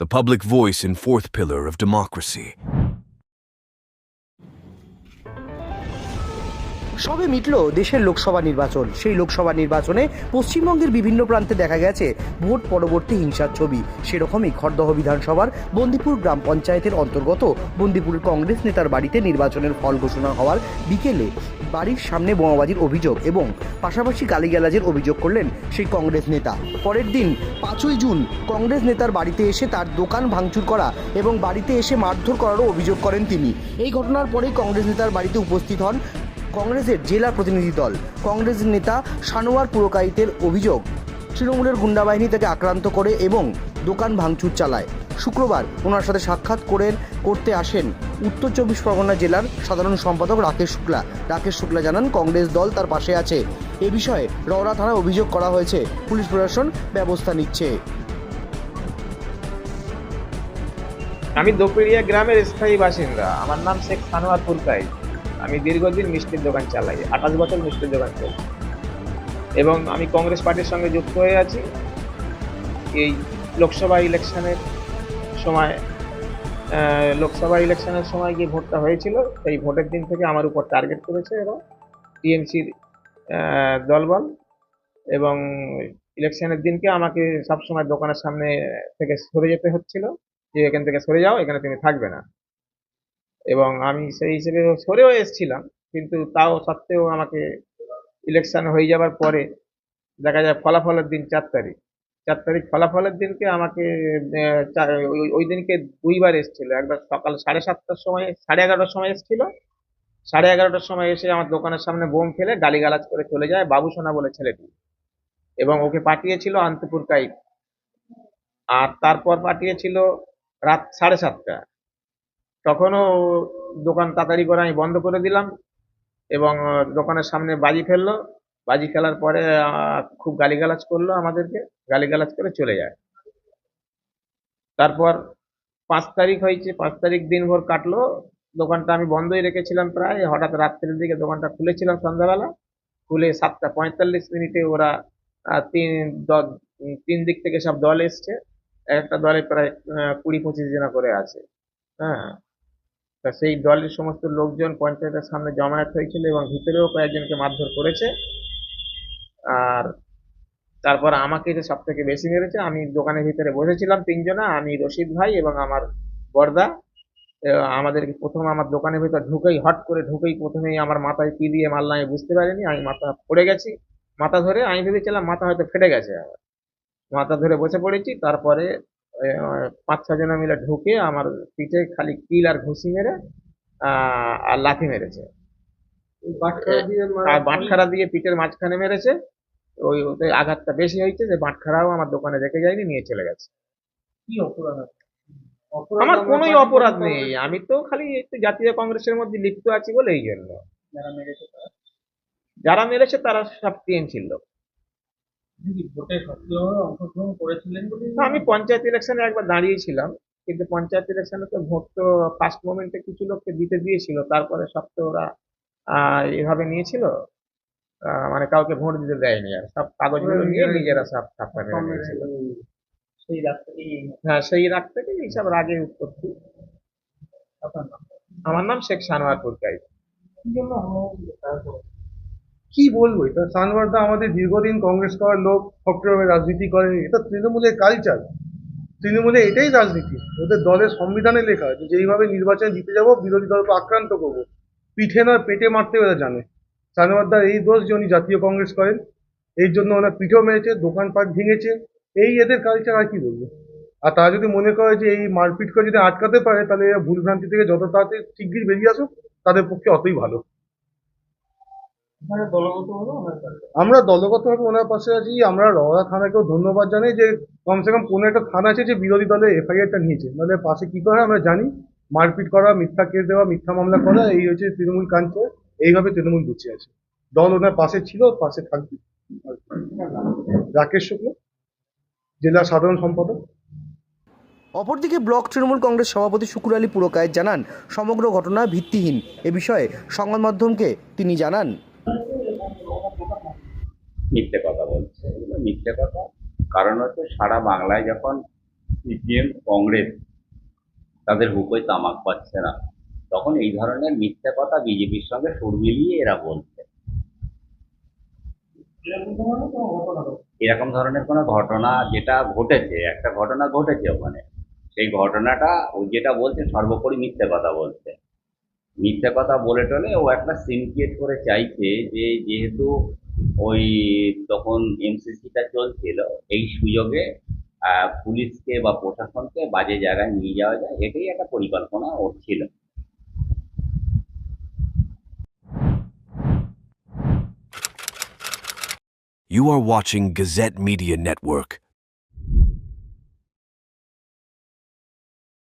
the public voice and fourth pillar of democracy. সবে মিটল দেশের লোকসভা নির্বাচন। সেই লোকসভা নির্বাচনে পশ্চিমবঙ্গের বিভিন্ন প্রান্তে দেখা গেছে ভোট পরবর্তী হিংসার ছবি। সেরকমই খড়দহ বিধানসভার বন্দিপুর গ্রাম পঞ্চায়েতের অন্তর্গত বন্দিপুর কংগ্রেস নেতার বাড়িতে নির্বাচনের ফল ঘোষণা হওয়ার বিকেলে বাড়ির সামনে বোমাবাজির অভিযোগ এবং পাশাপাশি গালিগালাজের অভিযোগ করলেন সেই কংগ্রেস নেতা। পরের দিন পাঁচই জুন কংগ্রেস নেতার বাড়িতে এসে তার দোকান ভাঙচুর করা এবং বাড়িতে এসে মারধর করারও অভিযোগ করেন তিনি। এই ঘটনার পরেই কংগ্রেস নেতার বাড়িতে উপস্থিত হন কংগ্রেসের জেলা প্রতিনিধি দল। কংগ্রেস নেতা সানোয়ার পুরকাইতের অভিযোগ। তৃণমূলের গুন্ডা বাহিনী তাকে আক্রান্ত করে এবং দোকান ভাঙচুর চালায়। শুক্রবার ওনার সাথে সাক্ষাৎ করে করতে আসেন উত্তর চব্বিশ পরগনা জেলার সাধারণ সম্পাদক রাকেশ শুক্লা। রাকেশ শুক্লা জানান, কংগ্রেস দল তার পাশে আছে। এ বিষয়ে রওরা থানায় অভিযোগ করা হয়েছে। পুলিশ প্রশাসন ব্যবস্থা নিচ্ছে। আমি দোপেড়িয়া গ্রামের স্থায়ী বাসিন্দা। আমার নাম শেখ সানোয়ার পুরকাই আমি দীর্ঘদিন মিষ্টির দোকান চালাই, আঠাশ বছর মিষ্টির দোকান চালাই। এবং আমি কংগ্রেস পার্টির সঙ্গে যুক্ত হয়ে আছি। এই লোকসভা ইলেকশনের সময় লোকসভা ইলেকশনের সময় যে ভোটটা হয়েছিল, সেই ভোটের দিন থেকে আমার উপর টার্গেট করেছে এবং টিএমসির দলবল এবং ইলেকশনের দিনকে আমাকে সবসময় দোকানের সামনে থেকে সরে যেতে হচ্ছিল যে এখান থেকে সরে যাও, এখানে তুমি থাকবে না। এবং আমি সেই হিসেবে সরেও এসেছিলাম, কিন্তু তাও সত্ত্বেও আমাকে ইলেকশন হয়ে যাবার পরে দেখা যায় ফলাফলের দিন চার তারিখ। চার তারিখ ফলাফলের দিনকে আমাকে ওই- দিনকে দুইবার এসেছিল। একবার সকাল সাড়ে সাতটার সময়, সাড়ে এগারোটার সময় এসেছিল। সাড়ে এগারোটার সময় এসে আমার দোকানের সামনে বোম ফেলে গালিগালাজ করে চলে যায় বাবুসোনা বলে ছেলেটি এবং ওকে পাঠিয়েছিল আন্তপুর কাইট আর তারপর পাঠিয়েছিল রাত সাড়ে সাতটা। তখনও দোকান তাড়াতাড়ি করে আমি বন্ধ করে দিলাম এবং দোকানের সামনে বাজি ফেলল। বাজি খেলার পরে খুব গালিগালাজ করল আমাদেরকে। গালিগালাজ করে চলে যায়। তারপর পাঁচ তারিখ হয়েছে, পাঁচ তারিখ দিনভর কাটলো। দোকানটা আমি বন্ধই রেখেছিলাম প্রায়। হঠাৎ রাত্রের দিকে দোকানটা খুলেছিলাম সন্ধ্যাবেলা। খুলে সাতটা পঁয়তাল্লিশ মিনিটে ওরা তিন তিন দিক থেকে সব দল এসছে। একটা দলে প্রায় কুড়ি পঁচিশ জনা করে আছে। হ্যাঁ। তা সেই দলের সমস্ত লোকজন পঞ্চায়েতের সামনে জমায়েত হয়েছিল এবং ভিতরেও কয়েকজনকে মারধর করেছে। আর তারপর আমাকে যে সব থেকে বেশি মেরেছে, আমি দোকানের ভিতরে বসেছিলাম তিনজনা, আমি রশিদ ভাই এবং আমার বর্দা। আমাদেরকে প্রথম আমার দোকানের ভিতর ঢুকেই, হট করে ঢুকেই প্রথমেই আমার মাথায় কি দিয়ে মারলাম আমি বুঝতে পারিনি, আমি মাথা পড়ে গেছি। মাথা ধরে আমি ভেবেছিলাম মাথা হয়তো ফেটে গেছে মাথা ধরে বসে পড়েছি, তারপরে পাঁচ ছ জনে মিলে ঢুকে আমার পিঠে খালি কিল আর ঘুষি মেরে আর লাথি মেরেছে। আর বাটখারা দিয়ে পিঠের মাঝখানে মেরেছে। ওই ওতে আঘাতটা বেশি হয়েছে যে বাটখারাও আমার দোকানে রেখে যায়নি নিয়ে চলে গেছে। কি অপরাধ আমার কোনোই অপরাধ নেই। আমি তো খালি একটু জাতীয় কংগ্রেসের মধ্যে লিপ্ত আছি বলে এই জন্য যারা মেরেছে তারা সব টিএমসির লোক। ভোটে সক্রিয়ভাবে অংশগ্রহণ করেছিলেন আমি পঞ্চায়েত ইলেকশনে একবার দাঁড়িয়েছিলাম কিন্তু পঞ্চায়েত ইলেকশনে তো ভোট তো ফার্স্ট মোমেন্টে কিছু লোককে দিতে দিয়েছিল তারপরে সব তো ওরা এভাবে নিয়েছিল মানে কাউকে ভোট দিতে দেয়নি আর সব কাগজগুলো নিয়ে নিজেরা সব নিয়েছিল। সেই রাস্তাতেই হ্যাঁ সেই রাগ থেকে এইসব রাগের উৎপত্তি। আমার নাম শেখ সানোয়ার পুরকাই কি জন্য? কি বলব? এটা সানওয়ারদা আমাদের দীর্ঘদিন কংগ্রেস করার লোক সক্রিয়ভাবে রাজনীতি করে এটা তৃণমূলের কালচার তৃণমূলে এটাই রাজনীতি। ওদের দলের সংবিধানে লেখা আছে যে এইভাবে নির্বাচনে জিতে যাব, বিরোধী দলকে আক্রান্ত করব। পিঠে না পেটে মারতে ওরা জানে। সানওয়ারদার এই দোষ যে উনি জাতীয় কংগ্রেস করেন এই জন্য ওনার পিঠেও মেরেছে, দোকানপাট ভেঙেছে। এই এদের কালচার আর কি বলব? আর তারা যদি মনে করে যে এই মারপিট করে যদি আটকাতে পারে, তাহলে ভুলভ্রান্তি থেকে যত তাড়াতাড়ি শিগগির বেরিয়ে আসুক, তাদের পক্ষে অতই ভালো। আমার কাছে। আমরা দলগতভাবে ওনার পাশে আছি আমরা রওনা থানাকেও ধন্যবাদ জানাই যে কমসে কম কোনো একটা থানা আছে যে বিরোধী দলের এফআইআরটা নিয়েছে। নাহলে পাশে কি করে আমরা জানি মারপিট করা মিথ্যা কেস দেওয়া মিথ্যা মামলা করা এই হচ্ছে তৃণমূল কাঞ্চে এইভাবে তৃণমূল বেঁচে আছে। দল ওনার পাশে ছিল পাশে থাকবে। রাকেশ শুক্লা জেলা সাধারণ সম্পাদক। অপরদিকে ব্লক তৃণমূল কংগ্রেস সভাপতি শুকুর আলী পুরকায়েত জানান সমগ্র ঘটনা ভিত্তিহীন। এ বিষয়ে সংবাদ মাধ্যমকে তিনি জানান। মিথ্যে কথা বলছে। এগুলো মিথ্যে কথা। কারণ হচ্ছে সারা বাংলায় যখন সিপিএম, কংগ্রেস তাদের হুকোয় তামাক পাচ্ছে না, তখন এই ধরনের মিথ্যে কথা বিজেপির সঙ্গে সুর মিলিয়ে এরা বলছে। এরকম ধরনের কোনো ঘটনা যেটা ঘটেছে, একটা ঘটনা ঘটেছে ওখানে। সেই ঘটনাটা ও যেটা বলছে, সর্বোপরি মিথ্যে কথা বলছে। মিথ্যে কথা বলে টলে ও একটা ক্রিয়েট করে চাইছে যে যেহেতু ওই তখন এমসিসিটা চলছিল, এই সুযোগে পুলিশকে বা প্রশাসনকে বাজে জায়গায় নিয়ে যাওয়া যায়, এটাই একটা পরিকল্পনা ওর ছিল You are watching Gazette Media Network.